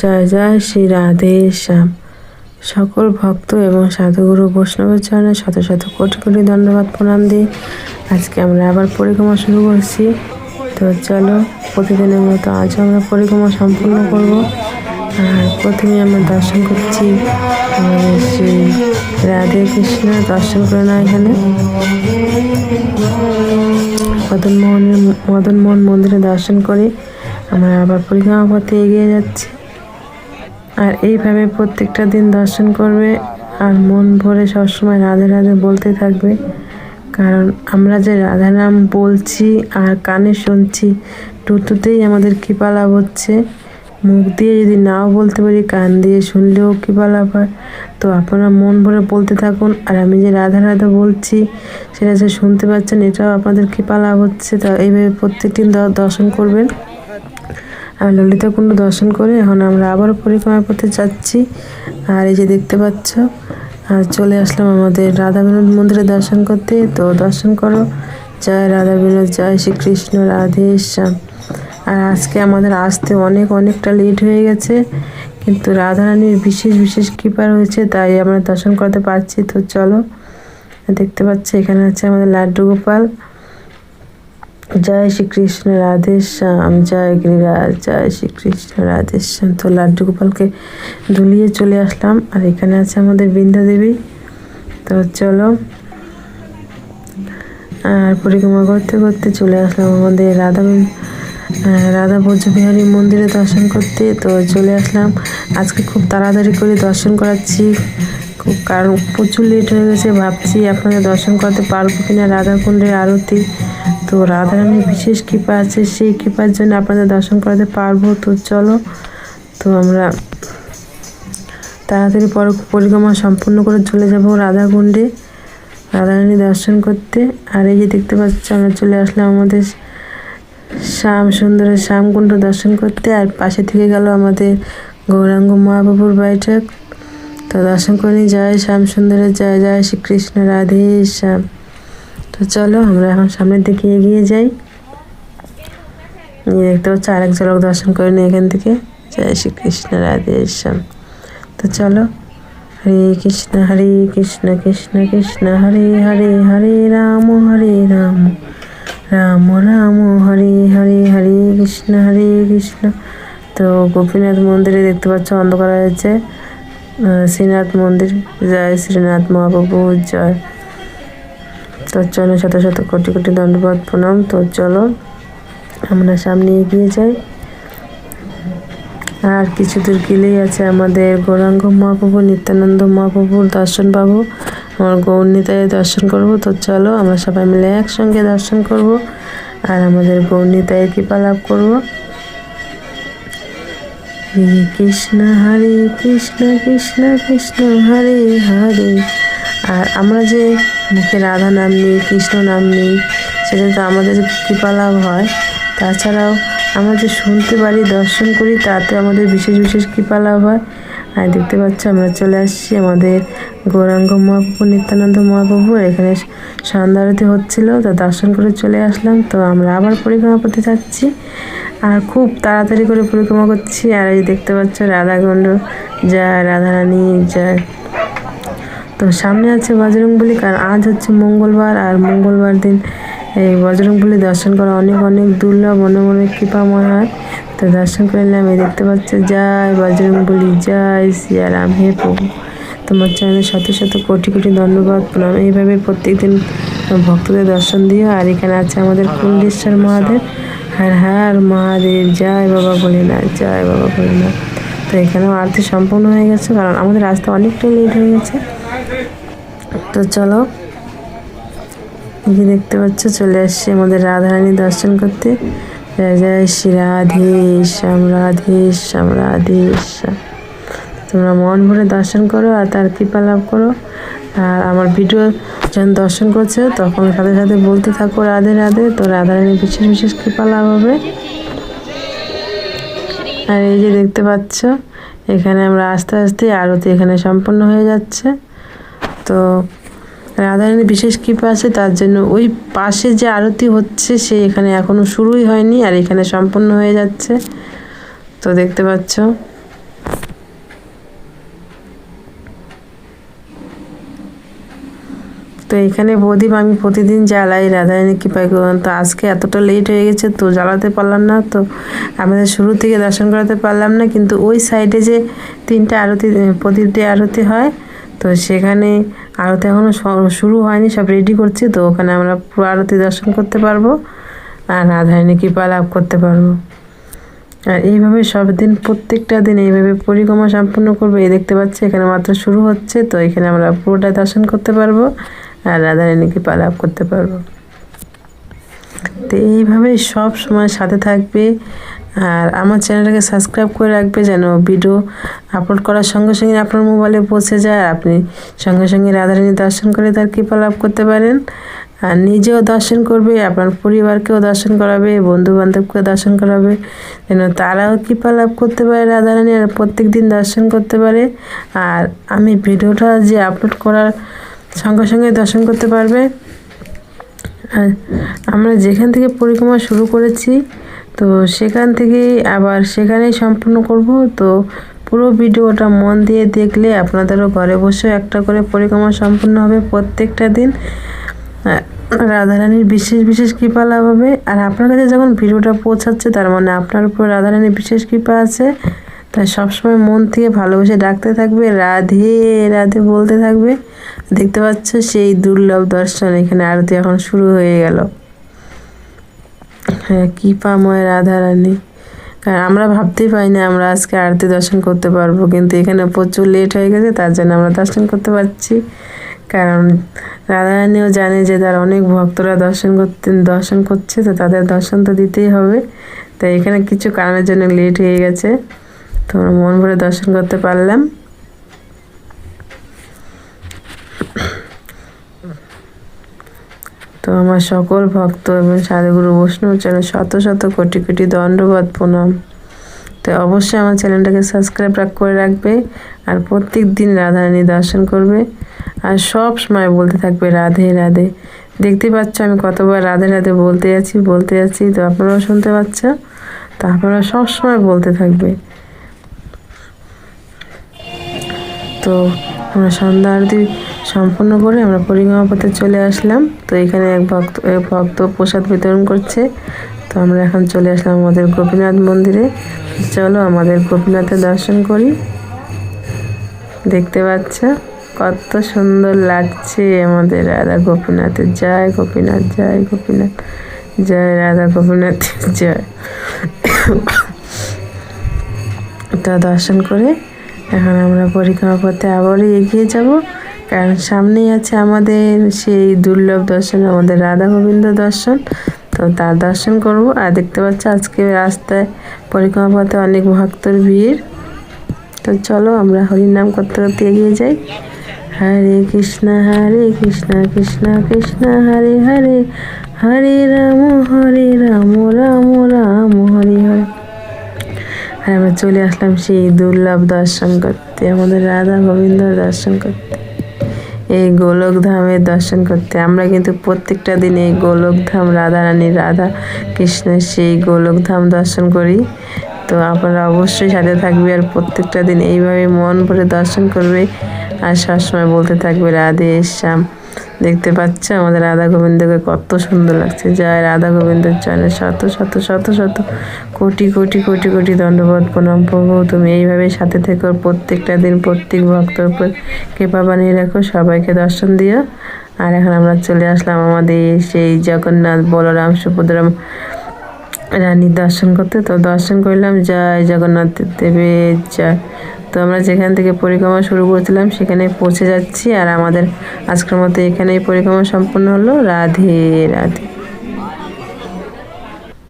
জয় জয় শ্রী রাধে শ্যাম। সকল ভক্ত এবং সাধুগুরু বৈষ্ণবের চরণে শত শত কোটি কোটি ধন্যবাদ প্রণাম দিই আজকে আমরা আবার পরিক্রমা শুরু করছি। তো চলো, প্রতিদিনের মতো আজ আমরা পরিক্রমা সম্পূর্ণ করব। আর প্রথমে আমরা দর্শন করছি শ্রী রাধে কৃষ্ণ দর্শন করে না এখানে। মদন মোহনের মদন মোহন মন্দিরে দর্শন করে আমরা আবার পরিক্রমা পথে এগিয়ে যাচ্ছি। আর এইভাবে প্রত্যেকটা দিন দর্শন করবে আর মন ভরে সবসময় রাধে রাধে বলতে থাকবে। কারণ আমরা যে রাধা নাম বলছি আর কানে শুনছি, টুটুতেই আমাদের কৃপা লাভ হচ্ছে। মুখ দিয়ে যদি নাও বলতে পারি, কান দিয়ে শুনলেও কৃপা লাভ হয়। তো আপনারা মন ভরে বলতে থাকুন। আর আমি যে রাধা রাধা বলছি, সেটা যে শুনতে পাচ্ছেন, এটাও আপনাদের কৃপা লাভ হচ্ছে। তো এইভাবে প্রত্যেকদিন দর্শন করবেন। আমি ললিতা কুণ্ড দর্শন করে এখন আমরা আবার পরিক্রমা করতে যাচ্ছি। আর এই যে দেখতে পাচ্ছ আর চলে আসলাম আমাদের রাধা বিনোদ মন্দিরে দর্শন করতে। তো দর্শন করো। জয় রাধা বিনোদ, জয় শ্রীকৃষ্ণ, রাধে শ্যাম। আর আজকে আমাদের আসতে অনেক, অনেকটা লেট হয়ে গেছে, কিন্তু রাধারানীর বিশেষ বিশেষ কৃপা রয়েছে, তাই আমরা দর্শন করতে পারছি। তো চলো, দেখতে পাচ্ছি, এখানে আছে আমাদের লাড্ডু গোপাল। জয় শ্রীকৃষ্ণ, রাধে শ্যাম, জয় গিরিরাজ, জয় শ্রীকৃষ্ণ, রাধে শ্যাম। তো লাড্ডু গোপালকে দুলিয়ে চলে আসলাম আর এখানে আছে আমাদের বৃন্দা দেবী। তো চলো। আর পরিক্রমা করতে করতে চলে আসলাম আমাদের রাধা রাধা বিহারী মন্দিরে দর্শন করতে। তো চলে আসলাম। আজকে খুব তাড়াতাড়ি করে দর্শন করাচ্ছি। খুব কারণ প্রচুর লেট হয়ে গেছে। ভাবছি আপনাদের দর্শন করতে পারব কিনা রাধাকুণ্ডের আরতি। তো রাধারানীর বিশেষ কৃপা আছে, সেই কৃপার জন্য আপনাদের দর্শন করাতে পারব। তো চলো, তো আমরা তাড়াতাড়ি পর পরিক্রমা সম্পূর্ণ করে চলে যাব রাধাকুণ্ডে। রাধারানী দর্শন করতে। আর এই যে দেখতে পাচ্ছি, আমরা চলে আসলাম আমাদের শ্যাম সুন্দরের শ্যামকুণ্ড দর্শন করতে। আর পাশে থেকে গেল আমাদের গৌরাঙ্গ মহাপ্রভুর বাড়িটা তো দর্শন করে জয় শ্যাম সুন্দরের জয় জয় শ্রীকৃষ্ণ, রাধে শ্যাম। তো চলো আমরা এখন সামনের দিকে এগিয়ে যাই। নিয়ে দেখতে পাচ্ছি আরেক ঝলক দর্শন করে নিই এখান থেকে। জয় শ্রীকৃষ্ণ, রাধে শ্যাম। তো চলো, হরে কৃষ্ণ হরে কৃষ্ণ কৃষ্ণ কৃষ্ণ, হরে হরে হরে রাম হরে রাম। রাম রাম, হরে হরে হরে কৃষ্ণ হরে কৃষ্ণ। তো গোপীনাথ মন্দিরে দেখতে পাচ্ছ অন্ধকার হয়েছে। শ্রীনাথ মন্দির। জয় শ্রীনাথ মহাপ্রভু, জয়। তো চলো শত শত কোটি কোটি দণ্ডবাদ প্রণাম। তো চলো, আমরা সামনে এগিয়ে যাই। আর কিছু দূর গেলেই আছে আমাদের গৌরাঙ্গ মহাপ্রভু, নিত্যানন্দ মহাপ্রভুর দর্শন পাবো আমার গৌরনীতায় দর্শন করব। তো চলো, আমরা সবাই মিলে একসঙ্গে দর্শন করব। আর আমাদের গৌরনীতায় কৃপা লাভ করব। কৃষ্ণ, হরে কৃষ্ণ কৃষ্ণ কৃষ্ণ, হরে হরে। আর আমরা যে মুখে রাধা নাম নিই, কৃষ্ণ নাম নিই, সেটা তো আমাদের কৃপা লাভ হয়। তাছাড়াও আমরা যে শুনতে পারি, দর্শন করি, তাতে আমাদের বিশেষ বিশেষ কৃপা লাভ হয়। আর দেখতে পাচ্ছ, আমরা চলে আসছি আমাদের গৌরাঙ্গ মহাপ্রভু, নিত্যানন্দ মহাপ্রভু। এখানে সন্ধ্যা আরতি হচ্ছিল, তো দর্শন করে চলে আসলাম। তো আমরা আবার পরিক্রমা করতে যাচ্ছি। আর খুব তাড়াতাড়ি করে পরিক্রমা করছি। আর এই দেখতে পাচ্ছ রাধাকুণ্ড যা রাধারানী, জয় তো সামনে আছে বজরংবলী, কারণ আজ হচ্ছে মঙ্গলবার, আর মঙ্গলবার দিন এই বজরংবলী দর্শন করা অনেক অনেক দুর্লভ অনেক অনেক কৃপাময় হয়। তো দর্শন করে নিলাম, এই দেখতে পাচ্ছ, জয় বজরংবলী, জয় সিয়ারাম, হে প্রভু। তোমার চ্যানেলে শত শত কোটি কোটি ধন্যবাদ, প্রণাম। এইভাবে প্রত্যেকদিন ভক্তদের দর্শন দিও। আর এখানে আছে আমাদের কুণ্ডেশ্বর মহাদেব। হর হর মহাদেব, জয় বাবা ভোলেনাথ, জয় বাবা ভোলেনাথ। তো এখানেও আরতি সম্পূর্ণ হয়ে গেছে, কারণ আমাদের আসতে অনেকটাই লেট হয়ে গেছে। তো চলো। যে দেখতে পাচ্ছ, চলে আসছি আমাদের রাধারানী দর্শন করতে। জয় শ্রী রাধে শ্যাম রাধে শ্যাম রাধে শ্যাম তোমরা মন ভরে দর্শন করো আর তার কৃপা লাভ করো। আর আমার ভিডিও যখন দর্শন করছ, তখন সাথে সাথে বলতে থাকো রাধে রাধে। তো রাধারানীর বিশেষ বিশেষ কৃপা লাভ হবে। আর এই যে দেখতে পাচ্ছ, এখানে আমরা আস্তে আস্তে আরতি এখানে সম্পন্ন হয়ে যাচ্ছে। তো রাধারানীর বিশেষ কৃপা আছে, তার জন্য ওই পাশে যে আরতি হচ্ছে, সে এখানে এখনও শুরুই হয়নি আর এখানে সম্পন্ন হয়ে যাচ্ছে। তো দেখতে পাচ্ছ। তো এখানে প্রদীপ, আমি প্রতিদিন জ্বালাই রাধারানী কৃপায় তো আজকে এতটা লেট হয়ে গেছে, তো জ্বালাতে পারলাম না, তো আমাদের শুরু থেকে দর্শন করাতে পারলাম না, কিন্তু ওই সাইডে যে তিনটা আরতি, প্রদীপ দিয়ে আরতি হয়, তো সেখানে আরতি এখনও শুরু হয়নি, সব রেডি করছি, তো ওখানে আমরা পুরো আরতি দর্শন করতে পারব আর রাধারানী কৃপা লাভ করতে পারব। আর এইভাবে সব দিন প্রত্যেকটা দিন এইভাবে পরিক্রমা সম্পূর্ণ করব, এই দেখতে পাচ্ছি এখানে মাত্র শুরু হচ্ছে, তো এখানে আমরা পুরোটা দর্শন করতে পারব আর রাধারানীকে পালাপ করতে পারব। তো এইভাবেই সব সময় সাথে থাকবে আর আমার চ্যানেলটাকে সাবস্ক্রাইব করে রাখবে যেন ভিডিও আপলোড করার সঙ্গে সঙ্গে আপনার মোবাইলে পৌঁছে যায় আর আপনি সঙ্গে সঙ্গে রাধারানী দর্শন করে তার কৃপা লাভ করতে পারেন। আর নিজেও দর্শন করবে, আপনার পরিবারকেও দর্শন করাবে বন্ধু বান্ধবকে দর্শন করাবে, যেন তারাও কৃপা লাভ করতে পারে রাধারানী আর প্রত্যেক দিন দর্শন করতে পারে। আর আমি ভিডিওটা যে আপলোড করার সঙ্গে সঙ্গে দর্শন করতে পারবে। আমরা যেখান থেকে পরিক্রমা শুরু করেছি তো সেখান থেকেই আবার সেখানেই সম্পূর্ণ করব। তো পুরো ভিডিওটা মন দিয়ে দেখলে আপনাদেরও ঘরে বসে একটা করে পরিক্রমা সম্পূর্ণ হবে প্রত্যেকটা দিন। রাধারানীর বিশেষ বিশেষ কৃপা লাভ হবে। আর আপনার কাছে যখন ভিডিওটা পৌঁছাচ্ছে, তার মানে আপনার উপর রাধারানীর বিশেষ কৃপা আছে। তাই সবসময় মন থেকে ভালোবেসে ডাকতে থাকবে, রাধে রাধে বলতে থাকবে। দেখতে পাচ্ছ সেই দুর্লভ দর্শন এখানে আরতি এখন শুরু হয়ে গেল। হ্যাঁ কৃপাময় রাধারানী। কারণ আমরা ভাবতেই পাই না আমরা আজকে আরতি দর্শন করতে পারব, কিন্তু এখানে প্রচুর লেট হয়ে গেছে, তার জন্য আমরা দর্শন করতে পারছি। কারণ রাধারানীও জানে যে তার অনেক ভক্তরা দর্শন করতে, দর্শন করছে, তো তাদের দর্শন তো দিতেই হবে। তাই এখানে কিছু কারণের জন্য লেট হয়ে গেছে, তো মন ভরে দর্শন করতে পারলাম। তো আমার সকল ভক্ত এবং সাধুগুরু বৈষ্ণব যেন শত শত কোটি কোটি দণ্ডবাদ প্রণাম। তো অবশ্যই আমার চ্যানেলটাকে সাবস্ক্রাইব করে রাখবে আর প্রত্যেক দিন রাধারানী দর্শন করবে। আর সব সময় বলতে থাকবে রাধে রাধে। দেখতে পাচ্ছ আমি কতবার রাধে রাধে বলতে যাচ্ছি বলতে যাচ্ছি, তো আপনারাও শুনতে পাচ্ছ। তো আপনারা সব সময় বলতে থাকবে। তো আমরা সন্ধ্যা আরতি সম্পূর্ণ করে আমরা পরিক্রমা পথে চলে আসলাম। তো এখানে এক ভক্ত ভক্ত প্রসাদ বিতরণ করছে। তো আমরা এখন চলে আসলাম আমাদের গোপীনাথ মন্দিরে। চলো আমাদের গোপীনাথের দর্শন করি। দেখতে পাচ্ছ? কত সুন্দর লাগছে আমাদের রাধা গোপীনাথের। জয় গোপীনাথ জয় গোপীনাথ, জয় রাধা গোপীনাথ, জয়। তা দর্শন করে এখন আমরা পরিক্রমা পথে আবারও এগিয়ে যাব। কারণ সামনেই আছে আমাদের সেই দুর্লভ দর্শন, আমাদের রাধা গোবিন্দ দর্শন। তো তার দর্শন করব। আর দেখতে পাচ্ছ আজকে রাস্তায় পরিক্রমা পথে অনেক ভক্তর ভিড়। তো চলো আমরা হরির নাম করতে করতে এগিয়ে যাই। হরে কৃষ্ণ হরে কৃষ্ণ কৃষ্ণ কৃষ্ণ, হরে হরে। হরে রাম হরে রাম রাম রাম, হরে হরে। আর আমরা চলে আসলাম সেই দুর্লভ দর্শন করতে, আমাদের রাধা গোবিন্দ দর্শন করতে। এই গোলকধামের দর্শন করতে। আমরা কিন্তু প্রত্যেকটা দিন এই গোলক ধাম রাধা রানী রাধা কৃষ্ণের সেই গোলকধাম দর্শন করি। তো আপনারা অবশ্যই সাথে থাকবে আর প্রত্যেকটা দিন এইভাবে মন ভরে দর্শন করবে। আর সবসময় বলতে থাকবে, রাধে, শ্যাম। দেখতে পাচ্ছ? আমাদের রাধা গোবিন্দকে কত সুন্দর লাগছে। জয় রাধা গোবিন্দের চলে শত শত শত শত। কোটি কোটি কোটি কোটি দণ্ডবোধ প্রণাম প্রভু। তুমি এইভাবে সাথে থেকো। প্রত্যেকটা দিন প্রত্যেক ভক্তর উপর কৃপা বানিয়ে রাখো। সবাইকে দর্শন দিও। আর এখন আমরা চলে আসলাম আমাদের সেই জগন্নাথ বলরাম, সুভদ্রাম রানীর দর্শন করতে। তো দর্শন করলাম। জয় জগন্নাথ দেবের। জয় তো আমরা যেখান থেকে পরিক্রমা শুরু করেছিলাম সেখানে পৌঁছে যাচ্ছি। আর আমাদের আজকের মতো এখানেই পরিক্রমা সম্পন্ন হলো। রাধে রাধে।